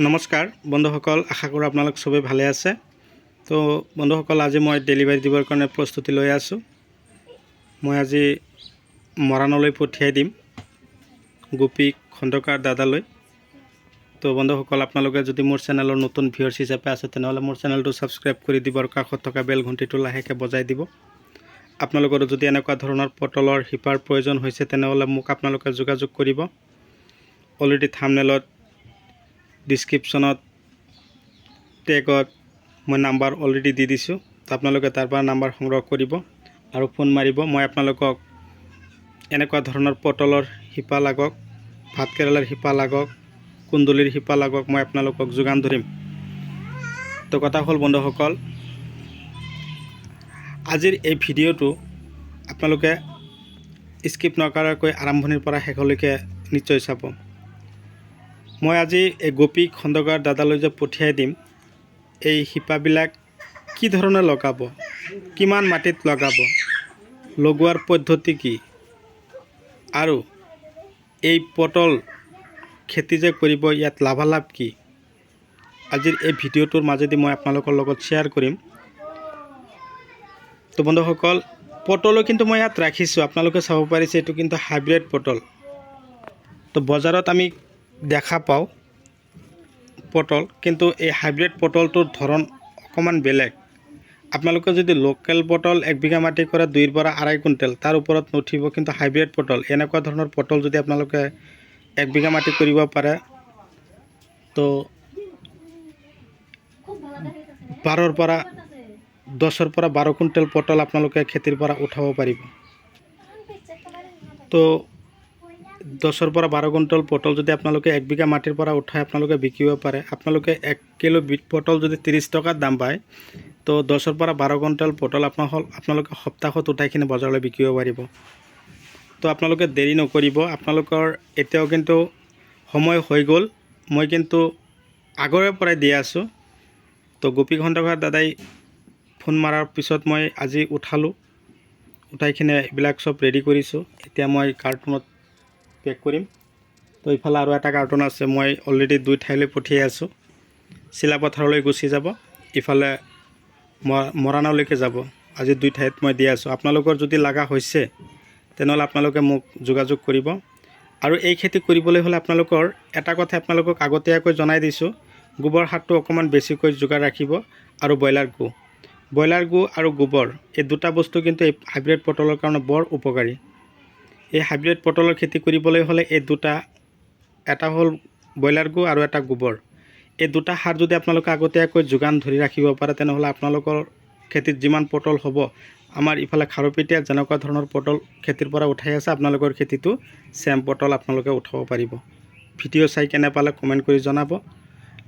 নমস্কাৰ, বন্ধুসকল, আশা কৰোঁ আপোনালোক চবেই ভালে আছে। তো, বন্ধুসকল, আজি মই ডেলিভাৰী দিবৰ কাৰণে প্ৰস্তুতি লৈ আছোঁ। মই আজি মৰাণলৈ পঠিয়াই দিম গোপী খণ্ডকাৰ দাদালৈ। তো, বন্ধুসকল, আপোনালোকে যদি মোৰ চেনেলৰ নতুন ভিউৰ্ছ হিচাপে আছে, তেনেহ'লে মোৰ চেনেলটো ছাবস্ক্ৰাইব কৰি দিব আৰু কাষত থকা বেল ঘণ্টিটো লাহেকৈ বজাই দিব। আপোনালোকৰো যদি এনেকুৱা ধৰণৰ পটলৰ শিপাৰ প্ৰয়োজন হৈছে, তেনেহ'লে মোক আপোনালোকে যোগাযোগ কৰিব। অলৰেডি থামনেলত ডিছক্ৰিপশ্যনত টেগত মই নাম্বাৰ অলৰেডি দি দিছোঁ। আপোনালোকে তাৰ পৰা নাম্বাৰ সংগ্ৰহ কৰিব আৰু ফোন মাৰিব। মই আপোনালোকক এনেকুৱা ধৰণৰ পটলৰ শিপা লাগক ভাতকেৰেলাৰ শিপা লাগক, কুন্দুলিৰ শিপা লাগক, মই আপোনালোকক যোগান ধৰিম। তো কথা হ'ল, বন্ধুসকল, আজিৰ এই ভিডিঅ'টো আপোনালোকে স্কিপ নকৰাকৈ আৰম্ভণিৰ পৰা শেষলৈকে নিশ্চয় চাব। মই আজি এই গোপী খণ্ডকাৰ দাদালৈ যে পঠিয়াই দিম, এই শিপাবিলাক কি ধৰণে লগাব? কিমান মাটিত লগাব? লগোৱাৰ পদ্ধতি কি? আৰু এই পটল খেতি যে কৰিব, ইয়াত লাভালাভ কি? আজিৰ এই ভিডিঅ'টোৰ মাজেদি মই আপোনালোকৰ লগত শ্বেয়াৰ কৰিম। তো বন্ধুসকল, পটলো কিন্তু মই ইয়াত ৰাখিছোঁ। আপোনালোকে চাব পাৰিছে, এইটো কিন্তু হাইব্ৰিড পটল। তো বজাৰত আমি দেখা পাওঁ পটল, কিন্তু এই হাইব্ৰিড পটলটোৰ ধৰণ অকণমান বেলেগ। আপোনালোকে যদি লোকেল পটল এক বিঘা মাটি কৰে দুইৰ পৰা আঢ়ৈ কুইণ্টেল, তাৰ ওপৰত নুঠিব কিন্তু হাইব্ৰিড পটল, এনেকুৱা ধৰণৰ পটল যদি আপোনালোকে এক বিঘা মাটি কৰিব পাৰে, তো বাৰৰ পৰা দহৰ পৰা বাৰ কুইণ্টেল পটল আপোনালোকে খেতিৰ পৰা উঠাব পাৰিব। তো দহৰ পৰা বাৰ কুইণ্টল পটল যদি আপোনালোকে এক বিঘা মাটিৰ পৰা উঠাই আপোনালোকে বিকিব পাৰে, আপোনালোকে এক কিলো পটল যদি ত্ৰিছ টকাত দাম পায়, তো দহৰ পৰা বাৰ কুইণ্টল পটল আপোনাৰ আপোনালোকে সপ্তাহত উঠাই কিনে বজাৰলৈ বিকিব পাৰিব। তো আপোনালোকে দেৰি নকৰিব, আপোনালোকৰ এতিয়াও কিন্তু সময় হৈ গ'ল। মই কিন্তু আগৰে পৰাই দি আছোঁ। তো গোপী খণ্ডকাৰ দাদাই ফোন মৰাৰ পিছত মই আজি উঠালোঁ। উঠাই কিনে এইবিলাক চব ৰেডি কৰিছোঁ। এতিয়া মই কাৰ্টুনত পেক কৰিম। তো ইফালে আৰু এটা কাৰ্টুন আছে, মই অলৰেডি দুই ঠাইলৈ পঠিয়াই আছোঁ। চিলাপথাৰলৈ গুচি যাব, ইফালে মৰাণলৈকে যাব। আজি দুই ঠাইত মই দি আছোঁ। আপোনালোকৰ যদি লগা হৈছে, তেনেহ'লে আপোনালোকে মোক যোগাযোগ কৰিব। আৰু এই খেতি কৰিবলৈ হ'লে আপোনালোকৰ, এটা কথা আপোনালোকক আগতীয়াকৈ জনাই দিছোঁ, গোবৰ সাৰটো অকণমান বেছিকৈ যোগাৰ ৰাখিব আৰু ব্ৰইলাৰ গু। ব্ৰইলাৰ গু আৰু গোবৰ, এই দুটা বস্তু কিন্তু এই হাইব্ৰিড পটলৰ কাৰণে বৰ উপকাৰী। এই হাইব্ৰিড পটলৰ খেতি কৰিবলৈ হ'লে এই দুটা, এটা হ'ল ব্ৰইলাৰ গু আৰু এটা গোবৰ। এই দুটা সাৰ যদি আপোনালোকে আগতীয়াকৈ যোগান ধৰি ৰাখিব পাৰে, তেনেহ'লে আপোনালোকৰ খেতিত যিমান পটল হ'ব, আমাৰ ইফালে খাৰুপেটীয়া যেনেকুৱা ধৰণৰ পটল খেতিৰ পৰা উঠাই আছে, আপোনালোকৰ খেতিটো চেম পটল আপোনালোকে উঠাব পাৰিব। ভিডিঅ' চাই কেনে পালে কমেণ্ট কৰি জনাব।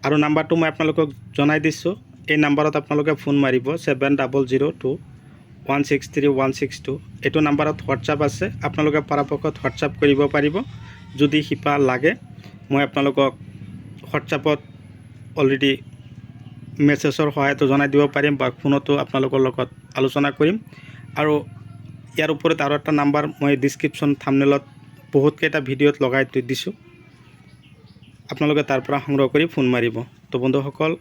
আৰু নাম্বাৰটো মই আপোনালোকক জনাই দিছোঁ। এই নাম্বাৰত আপোনালোকে ফোন মাৰিব seven double zero' two one six three one six two এইটো নাম্বাৰত হোৱাটছআপ আছে। আপোনালোকে পৰাপক্ষত হোৱাটছআপ কৰিব পাৰিব। যদি শিপা লাগে, মই আপোনালোকক হোৱাটছআপত অলৰেডি মেছেজৰ সহায়তো জনাই দিব পাৰিম বা ফোনতো আপোনালোকৰ লগত আলোচনা কৰিম। আৰু ইয়াৰ ওপৰত আৰু এটা নাম্বাৰ মই ডিছক্ৰিপশ্যন থামনেলত বহুতকেইটা ভিডিঅ'ত লগাই থৈ দিছোঁ। আপোনালোকে তাৰ পৰা সংগ্ৰহ কৰি ফোন মাৰিব। তো বন্ধুসকল,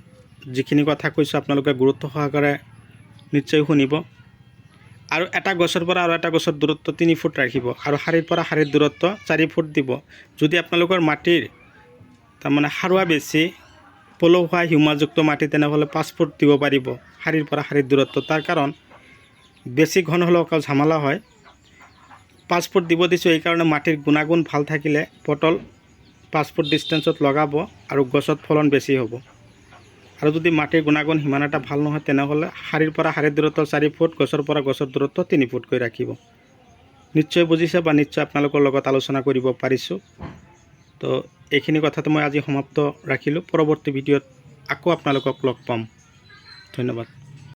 যিখিনি কথা কৈছোঁ আপোনালোকে গুৰুত্ব সহকাৰে নিশ্চয় শুনিব। আৰু এটা গছৰ পৰা আৰু এটা গছৰ দূৰত্ব তিনি ফুট ৰাখিব আৰু শাৰীৰ পৰা শাৰীৰ দূৰত্ব চাৰি ফুট দিব। যদি আপোনালোকৰ মাটিৰ তাৰমানে সাৰুৱা বেছি পলসুৱা হিউমাযুক্ত মাটি তেনেহ'লে পাঁচ ফুট দিব পাৰিব শাৰীৰ পৰা শাৰীৰ দূৰত্ব। তাৰ কাৰণ বেছি ঘন হ'লে অকল ঝামেলা হয়। পাঁচ ফুট দিব দিছোঁ এইকাৰণে মাটিৰ গুণাগুণ ভালো থাকিলে পটল পাঁচ ফুট ডিষ্টেঞ্চত লগাব আৰু গছত ফলন বেছি হ'ব। আৰু যদি মাটিৰ গুণাগুণ সিমান এটা ভালো নহয়, তেনেহ'লে শাৰীৰ পৰা শাৰীৰ দূৰত্ব, চাৰি ফুট, গছৰ পৰা গছৰ দূৰত্ব তিনি ফুটকৈ ৰাখিব। নিশ্চয় বুজিছে বা নিশ্চয় আপোনালোকৰ লগত আলোচনা কৰিব পাৰিছোঁ। তো, এইখিনি কথাটো মই আজি সমাপ্ত ৰাখিলোঁ। পৰৱৰ্তী ভিডিঅ'ত আকৌ আপোনালোকক লগ পাম। ধন্যবাদ।